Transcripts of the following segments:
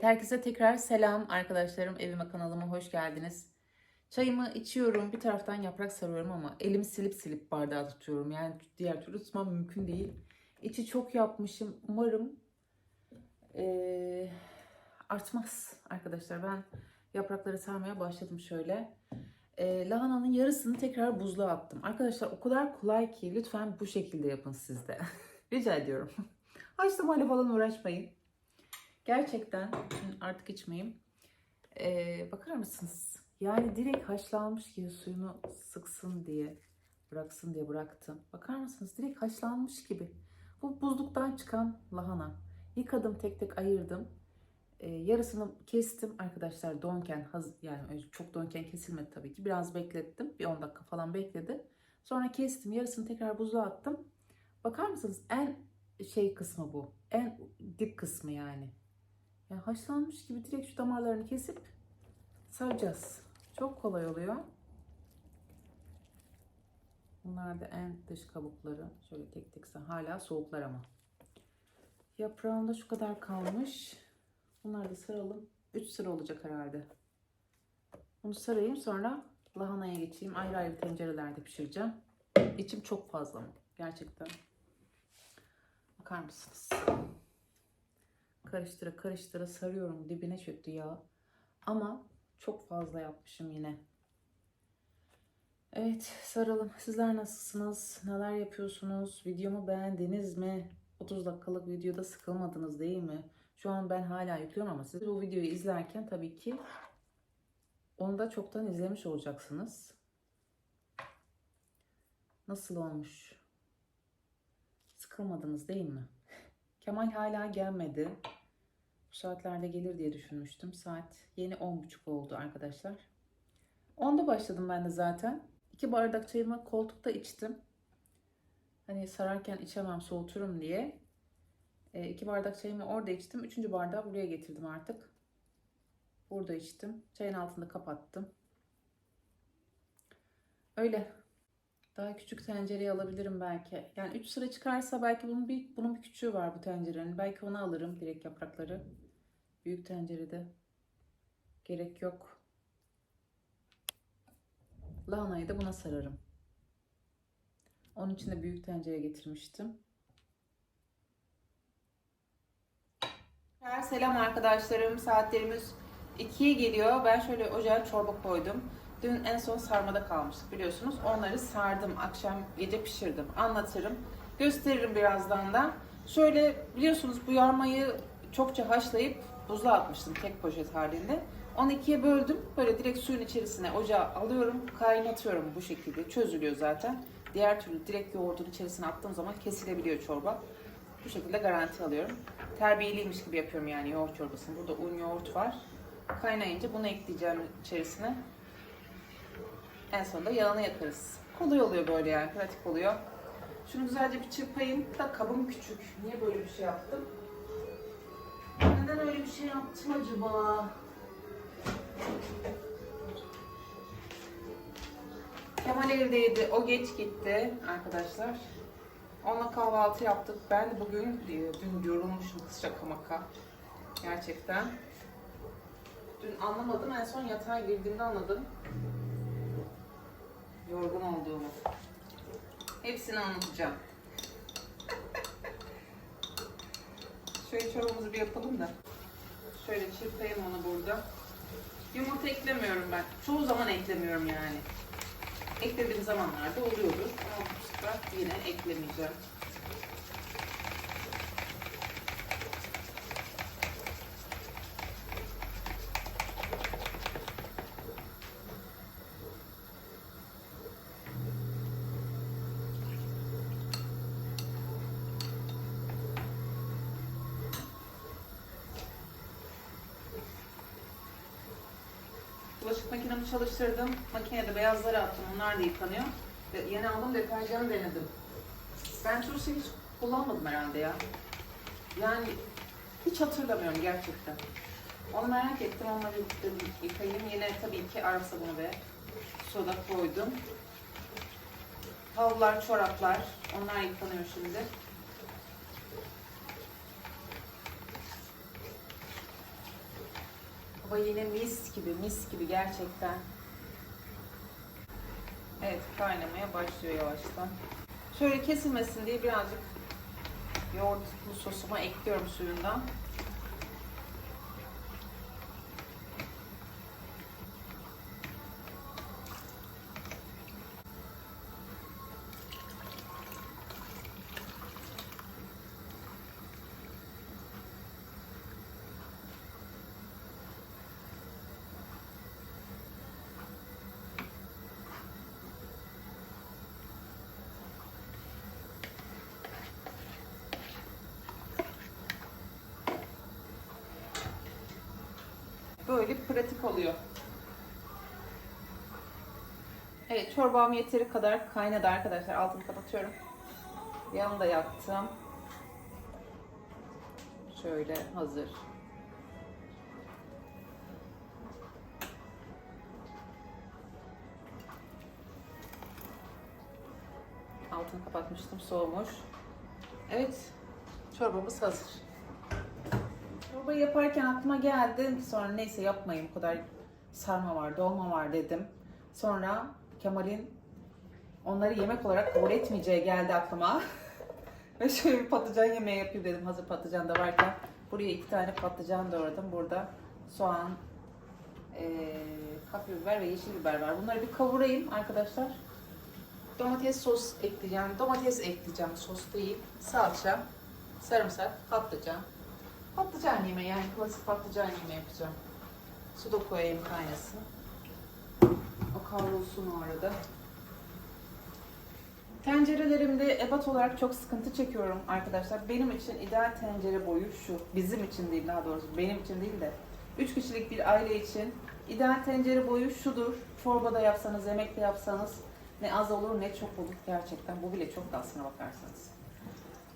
Herkese tekrar selam arkadaşlarım. Evime kanalıma hoş geldiniz. Çayımı içiyorum. Bir taraftan yaprak sarıyorum ama elimi silip silip bardağı tutuyorum. Yani diğer türlü tutmam mümkün değil. İçi çok yapmışım. Umarım eee, artmaz arkadaşlar. Ben yaprakları sarmaya başladım şöyle. Eee, lahananın yarısını tekrar buzluğa attım. Arkadaşlar o kadar kolay ki lütfen bu şekilde yapın siz de. Rica ediyorum. Haşlamayla falan uğraşmayın. Gerçekten artık içmeyeyim. Ee, bakar mısınız? Yani direkt haşlanmış gibi suyunu sıksın diye bıraksın diye bıraktım. Bakar mısınız? Direkt haşlanmış gibi. Bu buzluktan çıkan lahana. Yıkadım tek tek ayırdım. Ee, yarısını kestim arkadaşlar donken haz yani çok donken kesilmedi tabii ki. Biraz beklettim. Bir 10 dakika falan bekledi. Sonra kestim. Yarısını tekrar buzluğa attım. Bakar mısınız? En şey kısmı bu. En dip kısmı yani. Yani haşlanmış gibi direkt şu damarlarını kesip saracağız. Çok kolay oluyor. Bunlar da en dış kabukları. Şöyle tek tek hala soğuklar ama. Yaprağında şu kadar kalmış. Bunları da saralım. 3 sıra olacak herhalde. Bunu sarayım sonra lahanaya geçeyim. Ayrı ayrı tencerelerde pişireceğim. İçim çok fazla? Gerçekten. Bakar mısınız? Karıştıra karıştıra sarıyorum. Dibine çöktü yağ. Ama çok fazla yapmışım yine. Evet saralım. Sizler nasılsınız? Neler yapıyorsunuz? Videomu beğendiniz mi? 30 dakikalık videoda sıkılmadınız değil mi? Şu an ben hala yüklüyorum ama siz bu videoyu izlerken tabii ki onu da çoktan izlemiş olacaksınız. Nasıl olmuş? Sıkılmadınız değil mi? Kemal hala gelmedi. Saatlerde gelir diye düşünmüştüm. Saat yeni 10.30 oldu arkadaşlar. 10'da başladım ben de zaten. İki bardak çayımı koltukta içtim. Hani sararken içemem soğuturum diye. E, iki bardak çayımı orada içtim. Üçüncü bardağı buraya getirdim artık. Burada içtim. Çayın altında kapattım. Öyle. Daha küçük tencereyi alabilirim belki. Yani 3 sıra çıkarsa belki bunun bir bunun bir küçüğü var bu tencerenin. Belki onu alırım direkt yaprakları. Büyük tencerede gerek yok. Lahanayı da buna sararım. Onun için de büyük tencere getirmiştim. Selam arkadaşlarım. Saatlerimiz 2'ye geliyor. Ben şöyle ocağa çorba koydum. Dün en son sarmada kalmıştık biliyorsunuz. Onları sardım. Akşam gece pişirdim. Anlatırım. Gösteririm birazdan da. Şöyle biliyorsunuz bu yarmayı çokça haşlayıp buzluğa atmıştım tek poşet halinde. Onu ikiye böldüm. Böyle direkt suyun içerisine ocağa alıyorum. Kaynatıyorum bu şekilde. Çözülüyor zaten. Diğer türlü direkt yoğurdun içerisine attığım zaman kesilebiliyor çorba. Bu şekilde garanti alıyorum. Terbiyeliymiş gibi yapıyorum yani yoğurt çorbasını. Burada un yoğurt var. Kaynayınca bunu ekleyeceğim içerisine. En sonunda yağını yakarız. Kolay oluyor böyle yani, pratik oluyor. Şunu güzelce bir çırpayım. Da kabım küçük. Niye böyle bir şey yaptım? Neden öyle bir şey yaptım acaba? Kemal evdeydi. O geç gitti arkadaşlar. Onunla kahvaltı yaptık. Ben bugün e, dün yorulmuşum kız şaka. Gerçekten. Dün anlamadım. En son yatağa girdiğimde anladım. Yorgun olduğumu. Hepsini anlatacağım. Şöyle çorbamızı bir yapalım da. Şöyle çırpayım onu burada. Yumurta eklemiyorum ben. Çoğu zaman eklemiyorum yani. Eklediğim zamanlarda oluyordur. Ama bu sefer yine eklemeyeceğim. Makinemi çalıştırdım. Makinede beyazları attım. Onlar da yıkanıyor. Yeni aldım deterjanı denedim. Ben şeyi hiç kullanmadım herhalde ya. Yani hiç hatırlamıyorum gerçekten. Onu merak ettim. Onları yıkayayım. Yine tabii ki ara sabunu ve soda koydum. Havlular, çoraplar. Onlar yıkanıyor şimdi. Hava yine mis gibi, mis gibi gerçekten. Evet, kaynamaya başlıyor yavaştan. Şöyle kesilmesin diye birazcık yoğurtlu sosuma ekliyorum suyundan. Böyle pratik oluyor. Evet çorbam yeteri kadar kaynadı arkadaşlar. Altını kapatıyorum. Yanında yaktım. Şöyle hazır. Altını kapatmıştım soğumuş. Evet çorbamız hazır. Çorbayı yaparken aklıma geldi. Sonra neyse yapmayayım. Bu kadar sarma var, dolma var dedim. Sonra Kemal'in onları yemek olarak kabul etmeyeceği geldi aklıma. Ve şöyle bir patlıcan yemeği yapayım dedim. Hazır patlıcan da varken. Buraya iki tane patlıcan doğradım. Burada soğan, eee kapya biber ve yeşil biber var. Bunları bir kavurayım arkadaşlar. Domates sos ekleyeceğim. Domates ekleyeceğim. Sos değil. Salça, sarımsak, patlıcan. Patlıcan yemeği yani klasik patlıcan yemeği yapacağım. Su da koyayım kaynasın. O kavrulsun o arada. Tencerelerimde ebat olarak çok sıkıntı çekiyorum arkadaşlar. Benim için ideal tencere boyu şu. Bizim için değil daha doğrusu. Benim için değil de. 3 kişilik bir aile için ideal tencere boyu şudur. Çorbada yapsanız, yemekte yapsanız ne az olur ne çok olur gerçekten. Bu bile çok da aslına bakarsanız.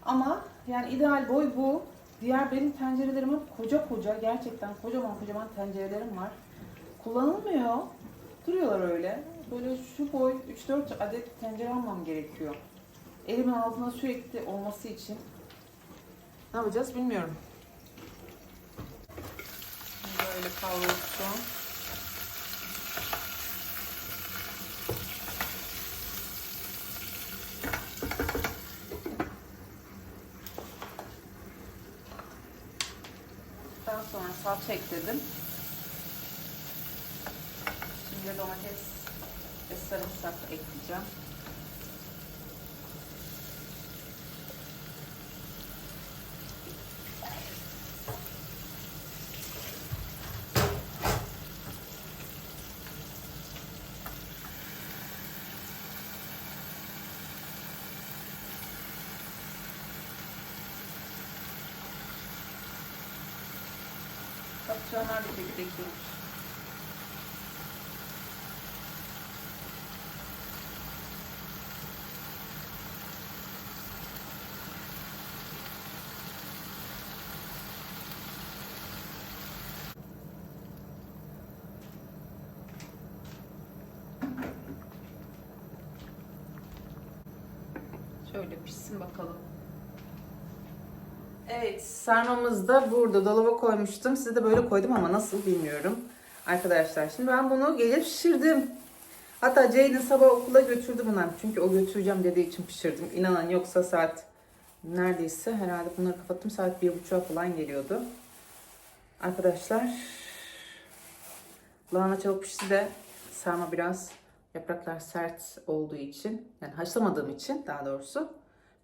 Ama yani ideal boy bu. Diğer benim tencerelerim hep koca koca gerçekten kocaman kocaman tencerelerim var. Kullanılmıyor. Duruyorlar öyle. Böyle şu boy 3-4 adet tencere almam gerekiyor. Elimin altına sürekli olması için. Ne yapacağız bilmiyorum. Böyle kavrulsun. Daha sonra salça ekledim. Şimdi domates ve sarımsak ekleyeceğim. Patlıcanlar da tek tek. Şöyle pişsin bakalım. Evet, sarmamız da burada dolaba koymuştum. Size de böyle koydum ama nasıl bilmiyorum. Arkadaşlar şimdi ben bunu gelip pişirdim. Hatta Ceylin sabah okula götürdü bunu. Çünkü o götüreceğim dediği için pişirdim. İnanın yoksa saat neredeyse herhalde bunları kapattım. Saat bir buçuğa falan geliyordu. Arkadaşlar lahana çabuk pişti de sarma biraz yapraklar sert olduğu için yani haşlamadığım için daha doğrusu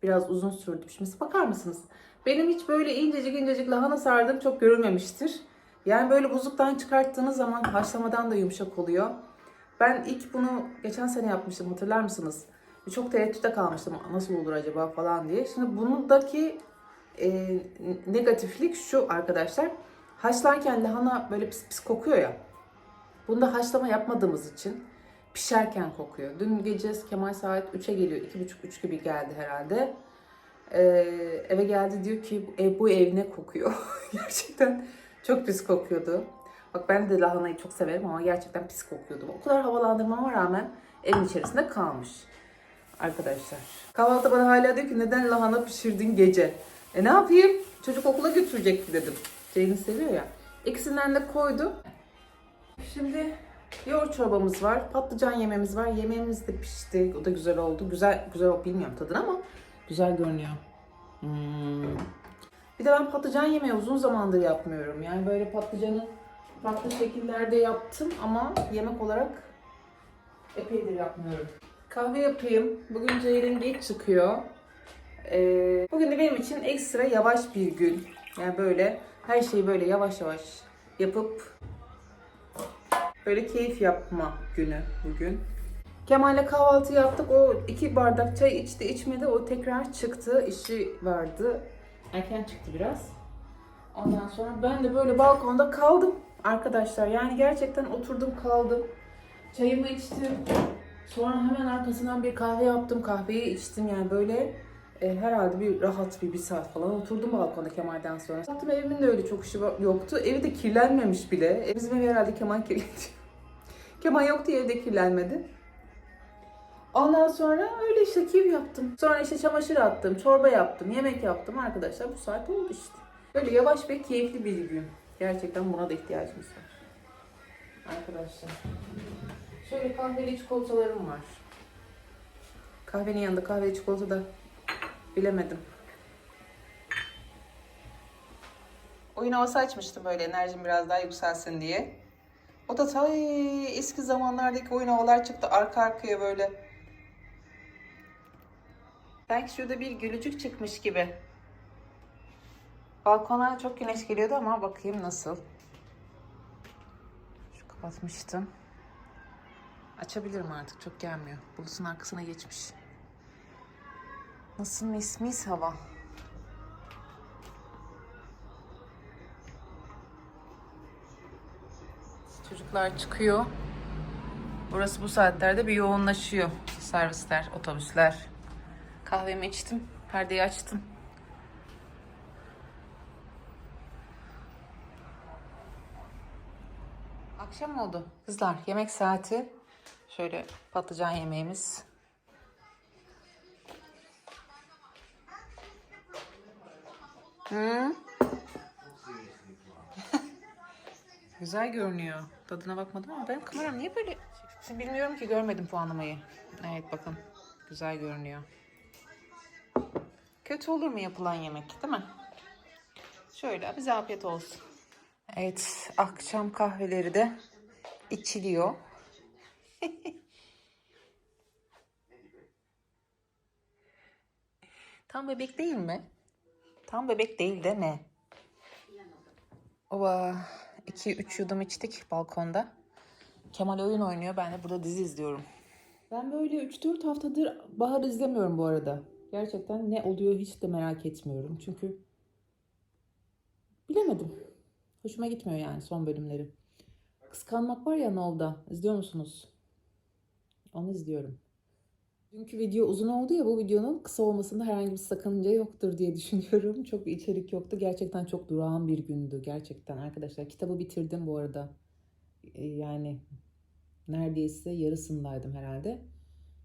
biraz uzun sürdü pişmesi. Bakar mısınız? Benim hiç böyle incecik incecik lahana sardığım çok görülmemiştir. Yani böyle buzluktan çıkarttığınız zaman haşlamadan da yumuşak oluyor. Ben ilk bunu geçen sene yapmıştım hatırlar mısınız? Çok tereddütte kalmıştım nasıl olur acaba falan diye. Şimdi bundaki e, negatiflik şu arkadaşlar. Haşlarken lahana böyle pis pis kokuyor ya. Bunda haşlama yapmadığımız için pişerken kokuyor. Dün gece Kemal saat 3'e geliyor. 2.30-3 gibi geldi herhalde. Ee, eve geldi diyor ki ev, bu ev ne kokuyor. gerçekten çok pis kokuyordu. Bak ben de lahanayı çok severim ama gerçekten pis kokuyordu. O kadar havalandırmama rağmen evin içerisinde kalmış. Arkadaşlar. Kahvaltı bana hala diyor ki neden lahana pişirdin gece? E ne yapayım? Çocuk okula götürecekti dedim. Ceylin seviyor ya. İkisinden de koydu. Şimdi yoğurt çorbamız var. Patlıcan yemeğimiz var. Yemeğimiz de pişti. O da güzel oldu. Güzel güzel oldu bilmiyorum tadını ama güzel görünüyor. Hmm. Bir de ben patlıcan yemeği uzun zamandır yapmıyorum. Yani böyle patlıcanı farklı şekillerde yaptım ama yemek olarak epeydir yapmıyorum. Kahve yapayım. Bugün Ceylin geç çıkıyor. Ee, bugün de benim için ekstra yavaş bir gün. Yani böyle her şeyi böyle yavaş yavaş yapıp böyle keyif yapma günü bugün. Kemal'le kahvaltı yaptık. O iki bardak çay içti içmedi. O tekrar çıktı. İşi vardı. Erken çıktı biraz. Ondan sonra ben de böyle balkonda kaldım arkadaşlar. Yani gerçekten oturdum kaldım. Çayımı içtim. Sonra hemen arkasından bir kahve yaptım. Kahveyi içtim yani böyle e, herhalde bir rahat bir, bir saat falan oturdum balkonda Kemal'den sonra. Baktım evimin de öyle çok işi yoktu. Evi de kirlenmemiş bile. E, bizim ev herhalde Kemal kirletti. Kemal yok diye evde kirlenmedi. Ondan sonra öyle işte keyif yaptım. Sonra işte çamaşır attım, çorba yaptım, yemek yaptım arkadaşlar. Bu saat oldu işte. Böyle yavaş ve keyifli bir gün. Gerçekten buna da ihtiyacımız var. Arkadaşlar. Şöyle kahveli çikolatalarım var. Kahvenin yanında kahveli çikolata da bilemedim. Oyun havası açmıştım böyle enerjim biraz daha yükselsin diye. O da ta eski zamanlardaki oyun havalar çıktı arka arkaya böyle. Belki şurada bir gülücük çıkmış gibi. Balkona çok güneş geliyordu ama bakayım nasıl. Şu kapatmıştım. Açabilirim artık çok gelmiyor. Bulutun arkasına geçmiş. Nasıl mis mis hava. Çocuklar çıkıyor. Burası bu saatlerde bir yoğunlaşıyor. Servisler, otobüsler. Kahvemi içtim. Perdeyi açtım. Akşam oldu. Kızlar yemek saati. Şöyle patlıcan yemeğimiz. Hı? Güzel görünüyor. Tadına bakmadım ama benim kameram niye böyle... Bilmiyorum ki görmedim puanlamayı. Evet bakın. Güzel görünüyor. Kötü olur mu yapılan yemek değil mi? Şöyle bize afiyet olsun. Evet akşam kahveleri de içiliyor. Tam bebek değil mi? Tam bebek değil de ne? Ova 2-3 yudum içtik balkonda. Kemal oyun oynuyor. Ben de burada dizi izliyorum. Ben böyle 3-4 haftadır Bahar izlemiyorum bu arada. Gerçekten ne oluyor hiç de merak etmiyorum. Çünkü bilemedim. Hoşuma gitmiyor yani son bölümleri. Kıskanmak var ya Nol'da. İzliyor musunuz? Onu izliyorum. Dünkü video uzun oldu ya bu videonun kısa olmasında herhangi bir sakınca yoktur diye düşünüyorum. Çok bir içerik yoktu. Gerçekten çok durağan bir gündü. Gerçekten arkadaşlar. Kitabı bitirdim bu arada. Ee, Yani neredeyse yarısındaydım herhalde.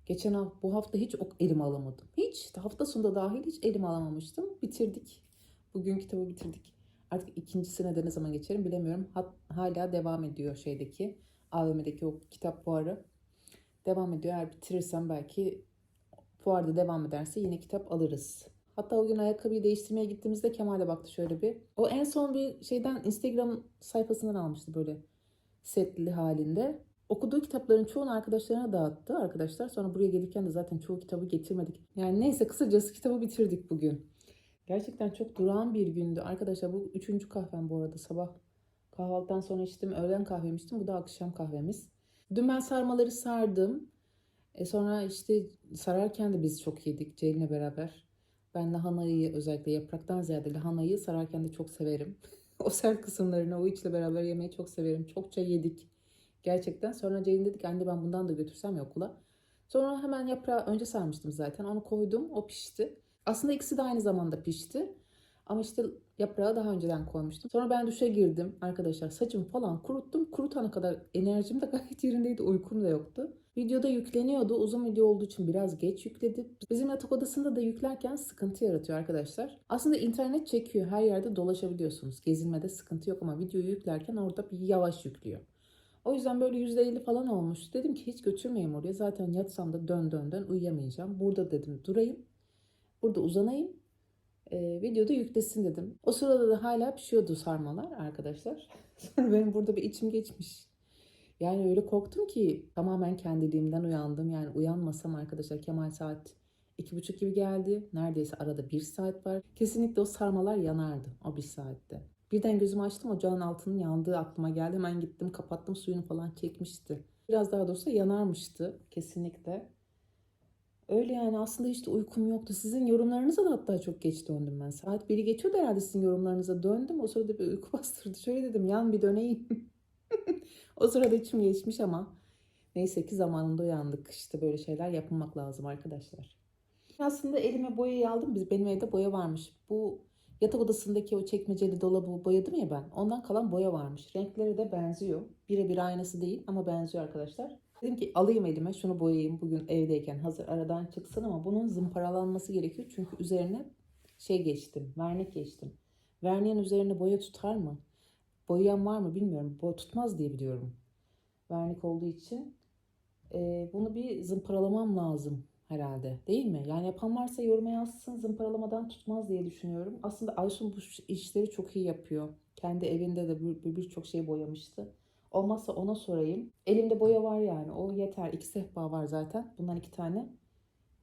Geçen hafta, bu hafta hiç elim alamadım. Hiç. Hafta sonunda dahil hiç elim alamamıştım. Bitirdik. Bugün kitabı bitirdik. Artık ikincisine de ne zaman geçerim bilemiyorum. Hat, hala devam ediyor şeydeki. AVM'deki o kitap fuarı. Devam ediyor. Eğer bitirirsem belki fuarda devam ederse yine kitap alırız. Hatta o gün ayakkabıyı değiştirmeye gittiğimizde Kemal de baktı şöyle bir. O en son bir şeyden Instagram sayfasından almıştı böyle setli halinde. Okuduğu kitapların çoğunu arkadaşlarına dağıttı arkadaşlar. Sonra buraya gelirken de zaten çoğu kitabı getirmedik. Yani neyse kısacası kitabı bitirdik bugün. Gerçekten çok durağan bir gündü. Arkadaşlar bu üçüncü kahvem bu arada sabah. Kahvaltıdan sonra içtim. Öğlen kahvemi içtim. Bu da akşam kahvemiz. Dün ben sarmaları sardım. E sonra işte sararken de biz çok yedik Ceylin'le beraber. Ben lahanayı özellikle yapraktan ziyade lahanayı sararken de çok severim. o sert kısımlarını o içle beraber yemeyi çok severim. Çokça yedik. Gerçekten. Sonra Ceylin dedik anne ben bundan da götürsem ya okula. Sonra hemen yaprağı önce sarmıştım zaten. Onu koydum. O pişti. Aslında ikisi de aynı zamanda pişti. Ama işte yaprağı daha önceden koymuştum. Sonra ben duşa girdim arkadaşlar. Saçımı falan kuruttum. Kurutana kadar enerjim de gayet yerindeydi. Uykum da yoktu. Videoda yükleniyordu. Uzun video olduğu için biraz geç yükledi. Bizim yatak odasında da yüklerken sıkıntı yaratıyor arkadaşlar. Aslında internet çekiyor. Her yerde dolaşabiliyorsunuz. Gezinmede sıkıntı yok ama videoyu yüklerken orada bir yavaş yüklüyor. O yüzden böyle %50 falan olmuş. Dedim ki hiç götürmeyeyim oraya. Zaten yatsam da dön dön dön uyuyamayacağım. Burada dedim durayım. Burada uzanayım. Ee, videoda yüklesin dedim. O sırada da hala pişiyordu sarmalar arkadaşlar. Sonra benim burada bir içim geçmiş. Yani öyle korktum ki tamamen kendiliğimden uyandım. Yani uyanmasam arkadaşlar Kemal saat iki buçuk gibi geldi. Neredeyse arada bir saat var. Kesinlikle o sarmalar yanardı o bir saatte. Birden gözümü açtım ocağın altının yandığı aklıma geldi. Hemen gittim kapattım suyunu falan çekmişti. Biraz daha doğrusu yanarmıştı kesinlikle. Öyle yani aslında hiç de uykum yoktu. Sizin yorumlarınıza da hatta çok geç döndüm ben. Saat 1'i geçiyordu herhalde sizin yorumlarınıza döndüm. O sırada bir uyku bastırdı. Şöyle dedim yan bir döneyim. o sırada içim geçmiş ama neyse ki zamanında uyandık. İşte böyle şeyler yapılmak lazım arkadaşlar. Aslında elime boyayı aldım. Biz benim evde boya varmış. Bu yatak odasındaki o çekmeceli dolabı boyadım ya ben. Ondan kalan boya varmış. Renkleri de benziyor. Birebir aynısı değil ama benziyor arkadaşlar. Dedim ki alayım elime şunu boyayayım bugün evdeyken hazır aradan çıksın ama bunun zımparalanması gerekiyor. Çünkü üzerine şey geçtim, vernik geçtim. Verniğin üzerine boya tutar mı? Boyayan var mı bilmiyorum. Boya tutmaz diye biliyorum. Vernik olduğu için. Ee, bunu bir zımparalamam lazım herhalde değil mi? Yani yapan varsa yoruma yazsın zımparalamadan tutmaz diye düşünüyorum. Aslında Aysun bu işleri çok iyi yapıyor. Kendi evinde de bir- bir- birçok şey boyamıştı. Olmazsa ona sorayım. Elimde boya var yani. O yeter. İki sehpa var zaten. Bundan iki tane.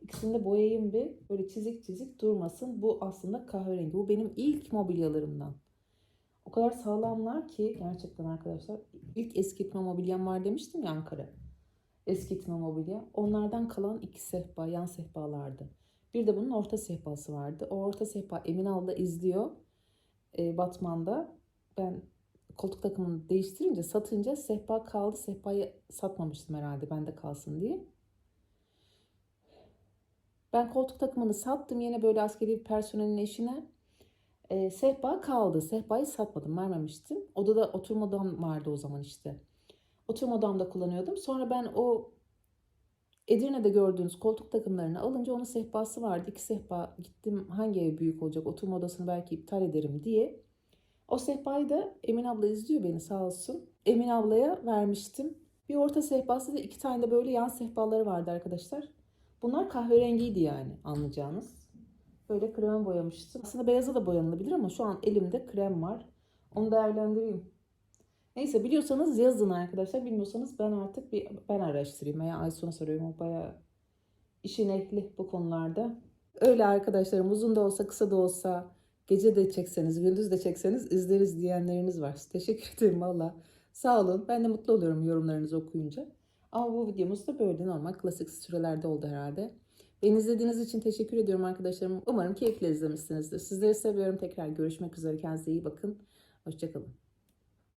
İkisini de boyayayım bir. Böyle çizik çizik durmasın. Bu aslında kahverengi. Bu benim ilk mobilyalarımdan. O kadar sağlamlar ki gerçekten arkadaşlar. İlk eskitme mobilyam var demiştim ya Ankara. Eskitme mobilya. Onlardan kalan iki sehpa, yan sehpalardı. Bir de bunun orta sehpası vardı. O orta sehpa Emin abla izliyor. E, Batman'da. Ben koltuk takımını değiştirince satınca sehpa kaldı. Sehpayı satmamıştım herhalde bende kalsın diye. Ben koltuk takımını sattım yine böyle askeri bir personelin eşine. E, sehpa kaldı. Sehpayı satmadım, vermemiştim. Odada oturma odam vardı o zaman işte. Oturma odamda kullanıyordum. Sonra ben o Edirne'de gördüğünüz koltuk takımlarını alınca onun sehpası vardı. İki sehpa gittim hangi ev büyük olacak oturma odasını belki iptal ederim diye. O sehpayı da Emin abla izliyor beni sağ olsun. Emin ablaya vermiştim. Bir orta sehpası da iki tane de böyle yan sehpaları vardı arkadaşlar. Bunlar kahverengiydi yani anlayacağınız. Böyle krem boyamıştım. Aslında beyaza da boyanılabilir ama şu an elimde krem var. Onu değerlendireyim. Neyse biliyorsanız yazın arkadaşlar. Bilmiyorsanız ben artık bir ben araştırayım veya Aysun'a soruyorum. O bayağı işin ehli bu konularda. Öyle arkadaşlarım uzun da olsa kısa da olsa gece de çekseniz gündüz de çekseniz izleriz diyenleriniz var. Teşekkür ederim valla. Sağ olun. Ben de mutlu oluyorum yorumlarınızı okuyunca. Ama bu videomuz da böyle normal klasik sürelerde oldu herhalde. Beni izlediğiniz için teşekkür ediyorum arkadaşlarım. Umarım keyifle izlemişsinizdir. Sizleri seviyorum. Tekrar görüşmek üzere. Kendinize iyi bakın. Hoşçakalın.